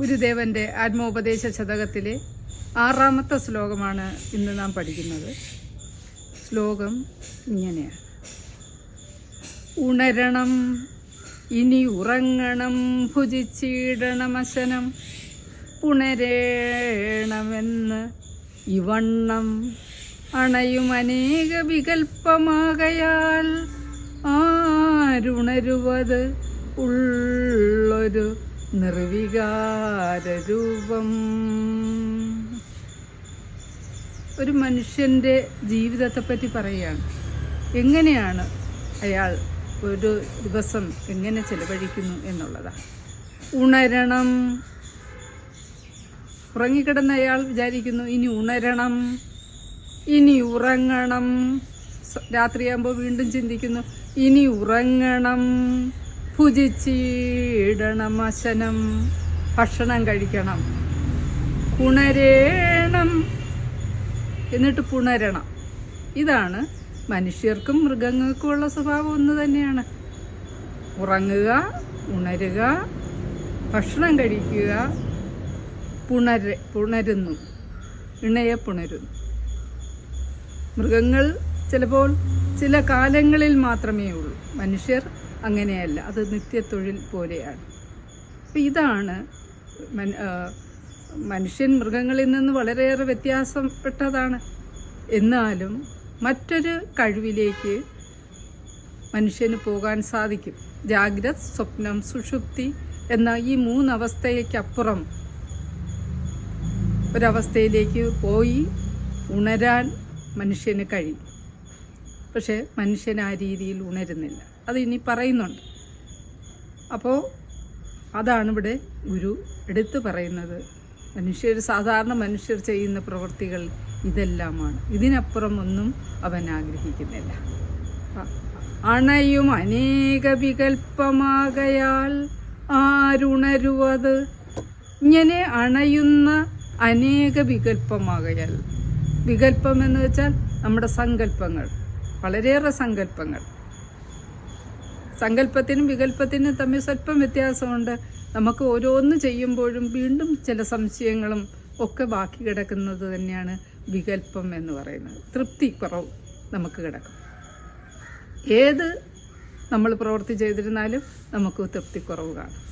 ഗുരുദേവന്റെ ആത്മോപദേശ ശതകത്തിലെ ആറാമത്തെ ശ്ലോകമാണ് ഇന്ന് നാം പഠിക്കുന്നത്. ശ്ലോകം ഇങ്ങനെയാണ്. ഉണരണം ഇനി ഉറങ്ങണം ഭുജിച്ചിടണമശനം പുണരേണമെന്ന് ഇവണ്ണം അണയും അനേക വികൽപ്പമാകയാൽ ആരുണരുവത് ഉള്ളൊരു നിർവികാര രൂപം ഒരു മനുഷ്യന്റെ ജീവിതത്തെപ്പറ്റി പറയുകയാണ്. എങ്ങനെയാണ് അയാൾ ഒരു ദിവസം എങ്ങനെ ചെലവഴിക്കുന്നു എന്നുള്ളതാണ് ഉണരണം. ഉറങ്ങിക്കിടന്ന അയാൾ വിചാരിക്കുന്നു ഇനി ഉണരണം. ഇനി ഉറങ്ങണം. രാത്രിയാകുമ്പോൾ വീണ്ടും ചിന്തിക്കുന്നു ഇനി ഉറങ്ങണം. ഭുജിച്ചിടണം അശനം ഭക്ഷണം കഴിക്കണം. പുണരേണം എന്നിട്ട് പുണരണം. ഇതാണ് മനുഷ്യർക്കും മൃഗങ്ങൾക്കും ഉള്ള സ്വഭാവം ഒന്ന് തന്നെയാണ്. ഉറങ്ങുക ഉണരുക ഭക്ഷണം കഴിക്കുക പുണര പുണരുന്നു. ഇണയെ പുണരുന്നു. മൃഗങ്ങൾ ചിലപ്പോൾ ചില കാലങ്ങളിൽ മാത്രമേ ഉള്ളൂ മനുഷ്യർ അങ്ങനെയല്ല അത് നിത്യത്തൊഴിൽ പോലെയാണ്. അപ്പം ഇതാണ് മനുഷ്യൻ മൃഗങ്ങളിൽ നിന്ന് വളരെയേറെ വ്യത്യാസപ്പെട്ടതാണ് എന്നാലും മറ്റൊരു കഴിവിലേക്ക് മനുഷ്യന് പോകാൻ സാധിക്കും. ജാഗ്രത് സ്വപ്നം സുഷുപ്തി എന്ന ഈ മൂന്നവസ്ഥയ്ക്കപ്പുറം ഒരവസ്ഥയിലേക്ക് പോയി ഉണരാൻ മനുഷ്യന് കഴിയും. പക്ഷേ മനുഷ്യൻ ആ രീതിയിൽ ഉണരുന്നില്ല. അത് ഇനി പറയുന്നുണ്ട്. അപ്പോൾ അതാണ് ഇവിടെ ഗുരു എടുത്തു പറയുന്നത്. മനുഷ്യർ സാധാരണ മനുഷ്യർ ചെയ്യുന്ന പ്രവൃത്തികൾ ഇതെല്ലാമാണ്. ഇതിനപ്പുറം ഒന്നും അവൻ ആഗ്രഹിക്കുന്നില്ല. അണയും അനേക വികൽപ്പമാകയാൽ ആരുണരുവത്? ഇങ്ങനെ അണയുന്ന അനേക വികൽപ്പമാകയാൽ. വികൽപ്പം എന്ന് വെച്ചാൽ നമ്മുടെ സങ്കല്പങ്ങൾ വളരെയേറെ സങ്കല്പങ്ങൾ. സങ്കല്പത്തിനും വികല്പത്തിനും തമ്മിൽ സ്വല്പം വ്യത്യാസമുണ്ട്. നമുക്ക് ഓരോന്ന് ചെയ്യുമ്പോഴും വീണ്ടും ചില സംശയങ്ങളും ഒക്കെ ബാക്കി കിടക്കുന്നത് തന്നെയാണ് വികല്പം എന്ന് പറയുന്നത്. തൃപ്തി കുറവ് നമുക്ക് കിടക്കും. ഏത് നമ്മൾ പ്രവൃത്തി ചെയ്തിരുന്നാലും നമുക്ക് തൃപ്തിക്കുറവ് കാണും.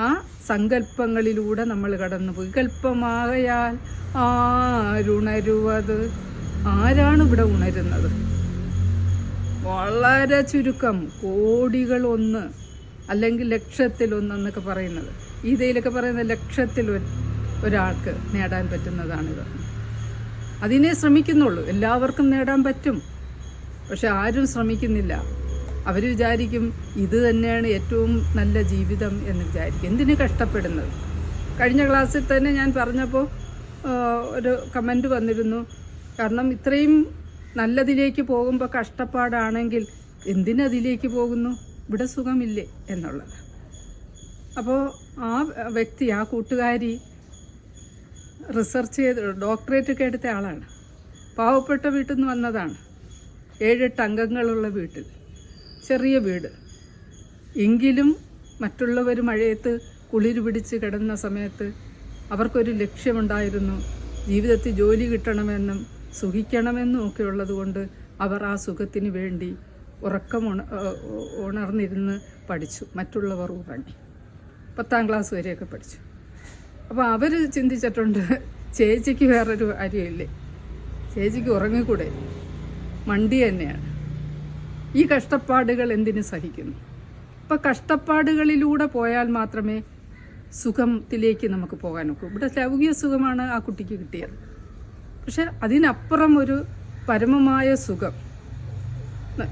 ആ സങ്കല്പങ്ങളിലൂടെ നമ്മൾ കടന്നു വികല്പമാകയാൽ ആരുണരുവത്? ആരാണ് ഇവിടെ ഉണരുന്നത്? വളരെ ചുരുക്കം കോടികൾ ഒന്ന് അല്ലെങ്കിൽ ലക്ഷത്തിൽ ഒന്ന് എന്നൊക്കെ പറയുന്നത്. ഗീതയിലൊക്കെ പറയുന്ന ലക്ഷത്തിൽ ഒരു- ഒരാൾക്ക് നേടാൻ പറ്റുന്നതാണിത്. അതിനെ ശ്രമിക്കുന്നുള്ളൂ. എല്ലാവർക്കും നേടാൻ പറ്റും. പക്ഷെ ആരും ശ്രമിക്കുന്നില്ല. അവർ വിചാരിക്കും ഇത് തന്നെയാണ് ഏറ്റവും നല്ല ജീവിതം എന്ന് വിചാരിക്കും. എന്തിനു കഷ്ടപ്പെടുന്നത്? കഴിഞ്ഞ ക്ലാസ്സിൽ തന്നെ ഞാൻ പറഞ്ഞപ്പോൾ ഒരു കമന്റ് വന്നിരുന്നു. കാരണം ഇത്രയും നല്ലതിലേക്ക് പോകുമ്പോൾ കഷ്ടപ്പാടാണെങ്കിൽ എന്തിനതിലേക്ക് പോകുന്നു? ഇവിടെ സുഖമില്ലേ എന്നുള്ളത്. അപ്പോൾ ആ വ്യക്തി ആ കൂട്ടുകാരി റിസർച്ച് ചെയ്ത് ഡോക്ടറേറ്റ് ഒക്കെ എടുത്ത ആളാണ്. പാവപ്പെട്ട വീട്ടിൽ നിന്ന് വന്നതാണ്. ഏഴെട്ട് അംഗങ്ങളുള്ള വീട്ടിൽ. ചെറിയ വീട്. എങ്കിലും മറ്റുള്ളവർ മഴയത്ത് കുളിര് പിടിച്ച് കിടന്ന സമയത്ത് അവർക്കൊരു ലക്ഷ്യമുണ്ടായിരുന്നു. ജീവിതത്തിൽ ജോലി കിട്ടണമെന്നും സുഖിക്കണമെന്നും ഒക്കെ ഉള്ളതുകൊണ്ട് അവർ ആ സുഖത്തിന് വേണ്ടി ഉറക്കം ഉണ ഉണർന്നിരുന്ന് പഠിച്ചു. മറ്റുള്ളവർ ഉറങ്ങി. പത്താം ക്ലാസ് വരെയൊക്കെ പഠിച്ചു. അപ്പോൾ അവർ ചിന്തിച്ചിട്ടുണ്ട് ചേച്ചിക്ക് വേറൊരു കാര്യമില്ലേ ചേച്ചിക്ക് ഉറങ്ങിക്കൂടെ? മണ്ടി തന്നെയാണ്. ഈ കഷ്ടപ്പാടുകൾ എന്തിനു സഹിക്കുന്നു? അപ്പം കഷ്ടപ്പാടുകളിലൂടെ പോയാൽ മാത്രമേ സുഖത്തിലേക്ക് നമുക്ക് പോകാനൊക്കൂ. ഇവിടെ ലൗകിക സുഖമാണ് ആ കുട്ടിക്ക് കിട്ടിയത്. പക്ഷെ അതിനപ്പുറം ഒരു പരമമായ സുഖം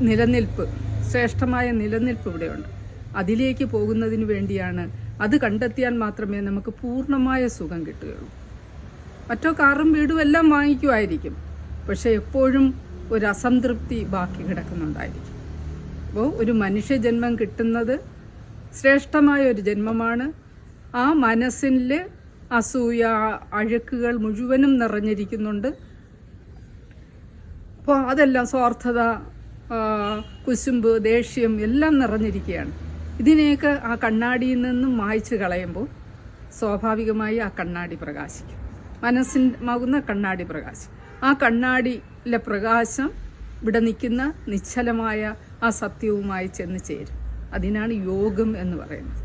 നിലനിൽപ്പ് ശ്രേഷ്ഠമായ നിലനിൽപ്പ് ഇവിടെയുണ്ട്. അതിലേക്ക് പോകുന്നതിന് വേണ്ടിയാണ് അത് കണ്ടെത്തിയാൽ മാത്രമേ നമുക്ക് പൂർണമായ സുഖം കിട്ടുകയുള്ളൂ. മറ്റോ കാറും വീടും എല്ലാം വാങ്ങിക്കുമായിരിക്കും പക്ഷെ എപ്പോഴും ഒരു അസംതൃപ്തി ബാക്കി കിടക്കുന്നുണ്ടായിരിക്കും. അപ്പോൾ ഒരു മനുഷ്യജന്മം കിട്ടുന്നത് ശ്രേഷ്ഠമായ ഒരു ജന്മമാണ്. ആ മനസ്സിൽ അസൂയ അഴുക്കുകൾ മുഴുവനും നിറഞ്ഞിരിക്കുന്നുണ്ട്. അപ്പോൾ അതെല്ലാം സ്വാർത്ഥത കുശുമ്പ് ദേഷ്യം എല്ലാം നിറഞ്ഞിരിക്കുകയാണ്. ഇതിനെയൊക്കെ ആ കണ്ണാടിയിൽ നിന്നും മായ്ച്ചു കളയുമ്പോൾ സ്വാഭാവികമായി ആ കണ്ണാടി പ്രകാശിക്കും. മനസ്സിനാകുന്ന കണ്ണാടി പ്രകാശം ആ കണ്ണാടിയിലെ പ്രകാശം ഇവിടെ നിൽക്കുന്ന നിശ്ചലമായ ആ സത്യവുമായി ചെന്ന് ചേരും. അതിനാണ് യോഗം എന്ന് പറയുന്നത്.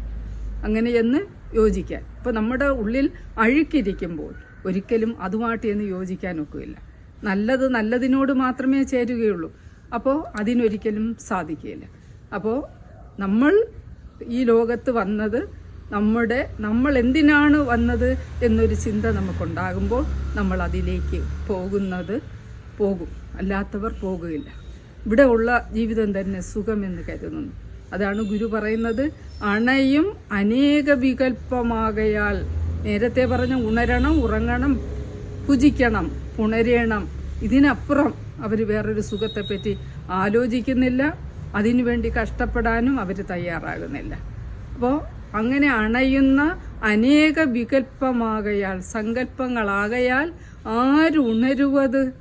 അങ്ങനെ എന്ന് യോജിക്കാൻ. ഇപ്പം നമ്മുടെ ഉള്ളിൽ അഴുക്കിരിക്കുമ്പോൾ ഒരിക്കലും അതുമായിട്ട് എന്ന് യോജിക്കാൻ ഒക്കില്ല. നല്ലത് നല്ലതിനോട് മാത്രമേ ചേരുകയുള്ളൂ. അപ്പോൾ അതിനൊരിക്കലും സാധിക്കുകയില്ല. അപ്പോൾ നമ്മൾ ഈ ലോകത്ത് വന്നത് നമ്മുടെ നമ്മൾ എന്തിനാണ് വന്നത് എന്നൊരു ചിന്ത നമുക്കുണ്ടാകുമ്പോൾ നമ്മൾ അതിലേക്ക് പോകുന്നത് പോകും. അല്ലാത്തവർ പോകുകയില്ല. ഇവിടെ ഉള്ള ജീവിതം തന്നെ സുഖമെന്ന് കരുതുന്നു. അതാണ് ഗുരു പറയുന്നത്. അണയും അനേക വികല്പമാകയാൽ നേരത്തെ പറഞ്ഞ ഉണരണം ഉറങ്ങണം പുജിക്കണം പുണരേണം. ഇതിനപ്പുറം അവർ വേറൊരു സുഖത്തെപ്പറ്റി ആലോചിക്കുന്നില്ല. അതിനുവേണ്ടി കഷ്ടപ്പെടാനും അവർ തയ്യാറാകുന്നില്ല. അപ്പോൾ അങ്ങനെ അണയുന്ന അനേക വികല്പമാകയാൽ സങ്കല്പങ്ങളാകയാൽ ആരുണരുവത്?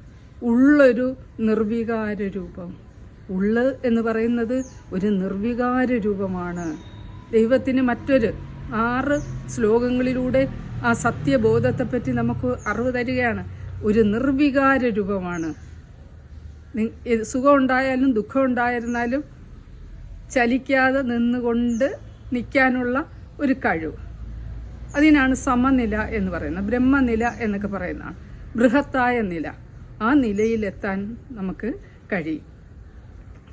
ഉള്ളൊരു നിർവികാര രൂപം ഉള്ള് എന്ന് പറയുന്നത് ഒരു നിർവികാര രൂപമാണ്. ദൈവത്തിന് മറ്റൊരു ആറ് ശ്ലോകങ്ങളിലൂടെ ആ സത്യബോധത്തെപ്പറ്റി നമുക്ക് അറിവ് തരികയാണ്. ഒരു നിർവികാര രൂപമാണ്. സുഖം ഉണ്ടായാലും ദുഃഖം ഉണ്ടായിരുന്നാലും ചലിക്കാതെ നിന്നുകൊണ്ട് നിൽക്കാനുള്ള ഒരു കഴിവ്. അതിനാണ് സമനില എന്ന് പറയുന്നത്. ബ്രഹ്മനില എന്നൊക്കെ പറയുന്നതാണ്. ബൃഹത്തായ നില. ആ നിലയിലെത്താൻ നമുക്ക് കഴിയും.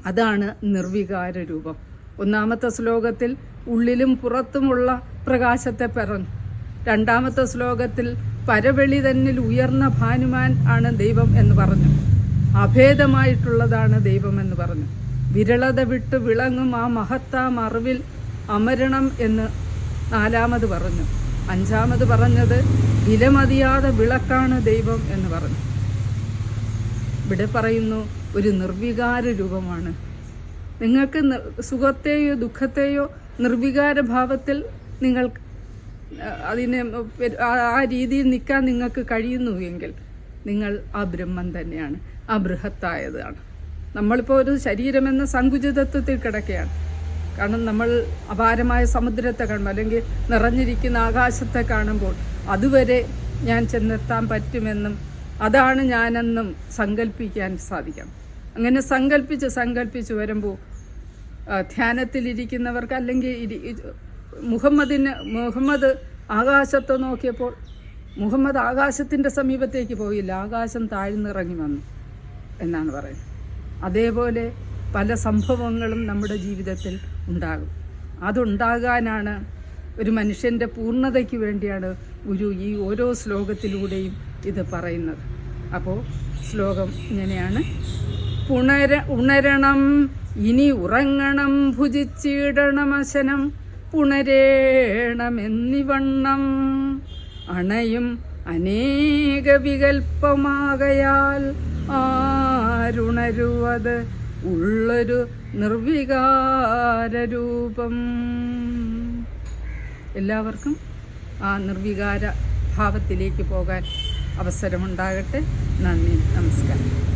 അതാണ് നിർവികാര രൂപം ഒന്നാമത്തെ ശ്ലോകത്തിൽ ഉള്ളിലും പുറത്തുമുള്ള പ്രകാശത്തെ പറഞ്ഞു രണ്ടാമത്തെ ശ്ലോകത്തിൽ പരവെളി തന്നിൽ ഉയർന്ന ഭാനുമാൻ ആണ് ദൈവം എന്ന് പറഞ്ഞു. അഭേദമായിട്ടുള്ളതാണ് ദൈവം എന്ന് പറഞ്ഞു. വിരളത വിട്ട് വിളങ്ങും ആ മഹത്താ അറിവിൽ അമരണം എന്ന് നാലാമത് പറഞ്ഞു. അഞ്ചാമത് പറഞ്ഞത് വിലമതിയാതെ വിളക്കാണ് ദൈവം എന്ന് പറഞ്ഞു. ഇവിടെ പറയുന്നു ഒരു നിർവികാര രൂപമാണ്. നിങ്ങൾക്ക് സുഖത്തെയോ ദുഃഖത്തെയോ നിർവികാര ഭാവത്തിൽ നിങ്ങൾ അതിനെ ആ രീതിയിൽ നിൽക്കാൻ നിങ്ങൾക്ക് കഴിയുന്നു എങ്കിൽ നിങ്ങൾ ആ ബ്രഹ്മം തന്നെയാണ് ആ ബൃഹത്തായതാണ്. നമ്മളിപ്പോൾ ഒരു ശരീരമെന്ന സങ്കുചിതത്വത്തിൽ കിടക്കുകയാണ്. കാരണം നമ്മൾ അപാരമായ സമുദ്രത്തെ കാണുമ്പോൾ അല്ലെങ്കിൽ നിറഞ്ഞിരിക്കുന്ന ആകാശത്തെ കാണുമ്പോൾ അതുവരെ ഞാൻ ചെന്നെത്താൻ പറ്റുമെന്നും അതാണ് ഞാനെന്നും സങ്കല്പിക്കാൻ സാധിക്കണം അങ്ങനെ സങ്കല്പിച്ച് സങ്കല്പിച്ച് വരുമ്പോൾ ധ്യാനത്തിലിരിക്കുന്നവർക്ക് അല്ലെങ്കിൽ ഇരി- മുഹമ്മദിന് മുഹമ്മദ് ആകാശത്ത് നോക്കിയപ്പോൾ മുഹമ്മദ് ആകാശത്തിന്റെ സമീപത്തേക്ക് പോയില്ല. ആകാശം താഴ്ന്നിറങ്ങി വന്നു എന്നാണ് പറയുന്നത്. അതേപോലെ പല സംഭവങ്ങളും നമ്മുടെ ജീവിതത്തിൽ ഉണ്ടാകും. അതുണ്ടാകാനാണ് ഒരു മനുഷ്യന്റെ പൂർണതയ്ക്ക് വേണ്ടിയാണ് ഗുരു ഈ ഓരോ ശ്ലോകത്തിലൂടെയും ഇത് പറയുന്നത്. അപ്പോൾ ശ്ലോകം ഇങ്ങനെയാണ്. പുണര ഉണരണം. ഇനി ഉറങ്ങണം ഭുജിച്ചിടണം അശനം. പുണരേണമെന്നിവണ്ണം. അണയും അനേക വികൽപ്പമാകയാൽ ആരുണരുവത് ഉള്ളൊരു നിർവികാരൂപം എല്ലാവർക്കും ആ നിർവികാര ഭാവത്തിലേക്ക് പോകാൻ അവസരമുണ്ടാകട്ടെ. നന്ദി നമസ്കാരം.